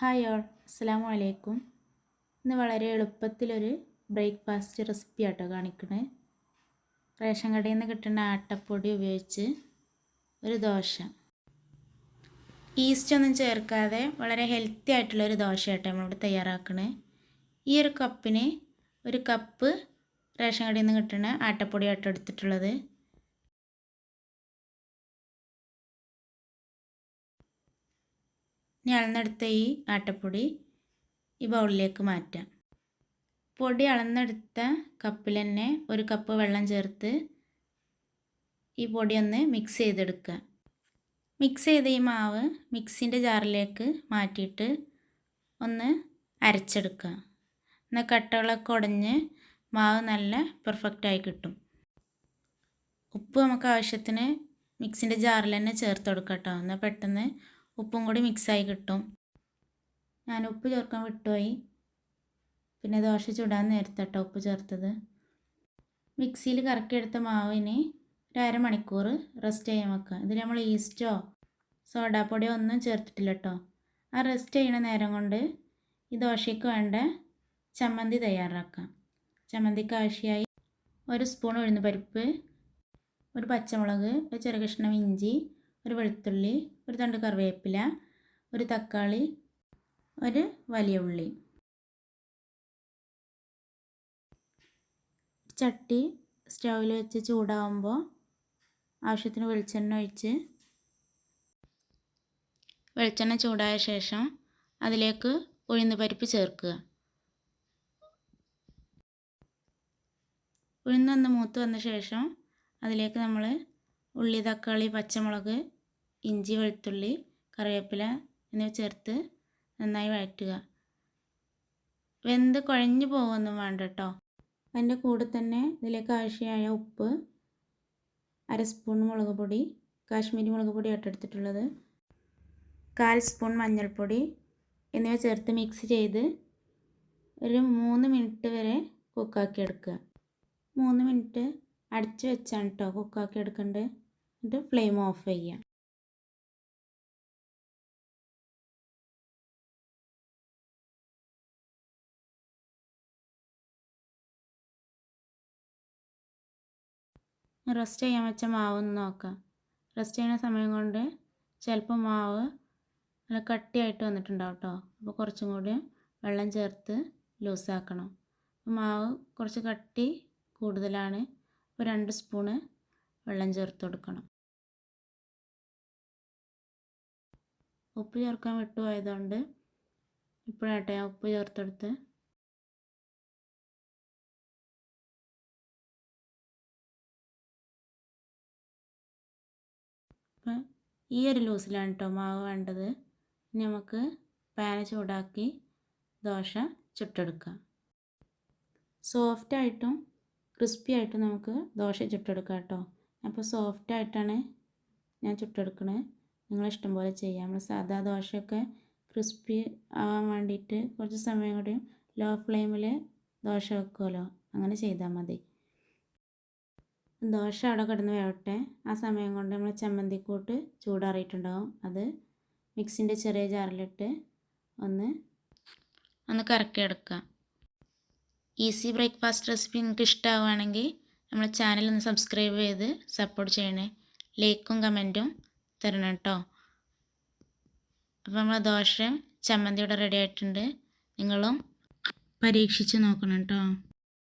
Hi all. അസ്സാം വലൈക്കും ഇന്ന് വളരെ എളുപ്പത്തിലൊരു ബ്രേക്ക്ഫാസ്റ്റ് റെസിപ്പി ആട്ടോ കാണിക്കണേ. റേഷൻ കടയിൽ നിന്ന് കിട്ടുന്ന ആട്ടപ്പൊടി ഉപയോഗിച്ച് ഒരു ദോശ. ഈസ്റ്റ് ഒന്നും ചേർക്കാതെ വളരെ ഹെൽത്തി ആയിട്ടുള്ളൊരു ദോശ ആട്ടോ നമ്മളിവിടെ തയ്യാറാക്കണേ. ഈ ഒരു കപ്പിന് ഒരു കപ്പ് റേഷൻ കടയിൽ നിന്ന് കിട്ടുന്ന ആട്ടപ്പൊടി ആട്ടോ എടുത്തിട്ടുള്ളത്. ഇനി അളന്നെടുത്ത ഈ ആട്ടപ്പൊടി ഈ ബൗളിലേക്ക് മാറ്റാം. പൊടി അളന്നെടുത്ത കപ്പിൽ തന്നെ ഒരു കപ്പ് വെള്ളം ചേർത്ത് ഈ പൊടി ഒന്ന് മിക്സ് ചെയ്തെടുക്കുക. മിക്സ് ചെയ്ത ഈ മാവ് മിക്സിന്റെ ജാറിലേക്ക് മാറ്റിയിട്ട് ഒന്ന് അരച്ചെടുക്കുക. എന്നാൽ കട്ടകളൊക്കെ ഉടഞ്ഞ് മാവ് നല്ല പെർഫെക്റ്റായി കിട്ടും. ഉപ്പ് നമുക്ക് ആവശ്യത്തിന് മിക്സിന്റെ ജാറിൽ തന്നെ ചേർത്ത് കൊടുക്കാം കേട്ടോ. എന്നാൽ പെട്ടെന്ന് ഉപ്പും കൂടി മിക്സായി കിട്ടും. ഞാൻ ഉപ്പ് ചേർക്കാൻ വിട്ടുപോയി. പിന്നെ ദോശ ചുടാൻ നേരത്തട്ടോ ഉപ്പ് ചേർത്തത്. മിക്സിയിൽ കറക്കിയെടുത്ത മാവിന് ഒരു അരമണിക്കൂർ റെസ്റ്റ് ചെയ്യാൻ വെക്കുക. ഇതിൽ നമ്മൾ ഈസ്റ്റോ സോഡാപ്പൊടിയോ ഒന്നും ചേർത്തിട്ടില്ല കേട്ടോ. ആ റെസ്റ്റ് ചെയ്യണ നേരം കൊണ്ട് ഈ ദോശയ്ക്ക് വേണ്ട ചമ്മന്തി തയ്യാറാക്കാം. ചമ്മന്തിക്ക് ആവശ്യമായി ഒരു സ്പൂൺ ഉഴുന്ന് പരിപ്പ് ഒരു പച്ചമുളക് ഒരു ചെറുകഷ്ണം ഇഞ്ചി ഒരു വെളുത്തുള്ളി ഒരു തണ്ട് കറിവേപ്പില ഒരു തക്കാളി ഒരു വലിയ ഉള്ളി. ചട്ടി സ്റ്റൗവിൽ വെച്ച് ചൂടാവുമ്പോൾ ആവശ്യത്തിന് വെളിച്ചെണ്ണ ഒഴിച്ച് വെളിച്ചെണ്ണ ചൂടായ ശേഷം അതിലേക്ക് ഉഴുന്ന് പരിപ്പ് ചേർക്കുക. ഉഴുന്നൊന്ന് മൂത്ത് വന്ന ശേഷം അതിലേക്ക് നമ്മൾ ഉള്ളി തക്കാളി പച്ചമുളക് ഇഞ്ചി വെളുത്തുള്ളി കറിവേപ്പില എന്നിവ ചേർത്ത് നന്നായി വഴറ്റുക. വെന്ത് കുഴഞ്ഞു പോകുമൊന്നും വേണ്ട കേട്ടോ അതിന്റെ കൂടെ തന്നെ ഇതിലേക്ക് ആവശ്യമായ ഉപ്പ് അര സ്പൂൺ മുളക് പൊടി കാശ്മീരി മുളക് പൊടി എടുത്തിട്ടുള്ളത്. കാൽ സ്പൂൺ മഞ്ഞൾപ്പൊടി എന്നിവ ചേർത്ത് മിക്സ് ചെയ്ത് ഒരു മൂന്ന് മിനിറ്റ് വരെ കുക്കാക്കി എടുക്കുക. മൂന്ന് മിനിറ്റ് അടച്ച് വെച്ചാണ് കേട്ടോ കുക്കാക്കി എടുക്കേണ്ടത് എന്നിട്ട് ഫ്ലെയിം ഓഫ് ചെയ്യാം. റെസ്റ്റ് ചെയ്യാൻ വെച്ച മാവ് ഒന്ന് നോക്കാം. റെസ്റ്റ് ചെയ്യുന്ന സമയം കൊണ്ട് ചിലപ്പോൾ മാവ് നല്ല കട്ടിയായിട്ട് വന്നിട്ടുണ്ടാവും കേട്ടോ അപ്പോൾ കുറച്ചും കൂടി വെള്ളം ചേർത്ത് ലൂസാക്കണം മാവ് കുറച്ച് കട്ടി കൂടുതലാണ്. ഒരു രണ്ട് സ്പൂണ് വെള്ളം ചേർത്ത് കൊടുക്കണം. ഉപ്പ് ചേർക്കാൻ വിട്ടുപോയതുകൊണ്ട് ഇപ്പോഴാട്ടെ ഞാൻ ഉപ്പ് ചേർത്തെടുത്ത് അപ്പം ഈ ഒരു ലൂസിലാണ് കേട്ടോ മാവ് വേണ്ടത്. ഇനി നമുക്ക് പാന ചൂടാക്കി ദോശ ചുട്ടെടുക്കാം. സോഫ്റ്റായിട്ടും ക്രിസ്പി ആയിട്ട് നമുക്ക് ദോശ ചുട്ടെടുക്കാം കേട്ടോ. അപ്പോൾ സോഫ്റ്റ് ആയിട്ടാണ് ഞാൻ ചുട്ടെടുക്കുന്നത് നിങ്ങളിഷ്ടം പോലെ ചെയ്യാം. നമ്മൾ സാധാ ദോശയൊക്കെ ക്രിസ്പി ആവാൻ വേണ്ടിയിട്ട് കുറച്ച് സമയം കൂടി ലോ ഫ്ലെയിമിൽ ദോശ വെക്കുമല്ലോ അങ്ങനെ ചെയ്താൽ മതി. ദോശ അവിടെ കിടന്ന് വേവട്ടെ. ആ സമയം കൊണ്ട് നമ്മൾ ചമ്മന്തിക്കൂട്ട് ചൂടാറിയിട്ടുണ്ടാവും. അത് മിക്സിന്റെ ചെറിയ ജാറിലിട്ട് ഒന്ന് ഒന്ന് കറക്കിയെടുക്കാം. ഈസി ബ്രേക്ക്ഫാസ്റ്റ് റെസിപ്പി നിങ്ങൾക്ക് ഇഷ്ടമാവുകയാണെങ്കിൽ നമ്മുടെ ചാനൽ ഒന്ന് സബ്സ്ക്രൈബ് ചെയ്ത് സപ്പോർട്ട് ചെയ്യണേ. ലൈക്കും കമന്റും തരണം കേട്ടോ. അപ്പോൾ നമ്മൾ ദോശ ചമ്മന്തി ഇവിടെ റെഡി ആയിട്ടുണ്ട്. നിങ്ങളും പരീക്ഷിച്ച് നോക്കണം കേട്ടോ.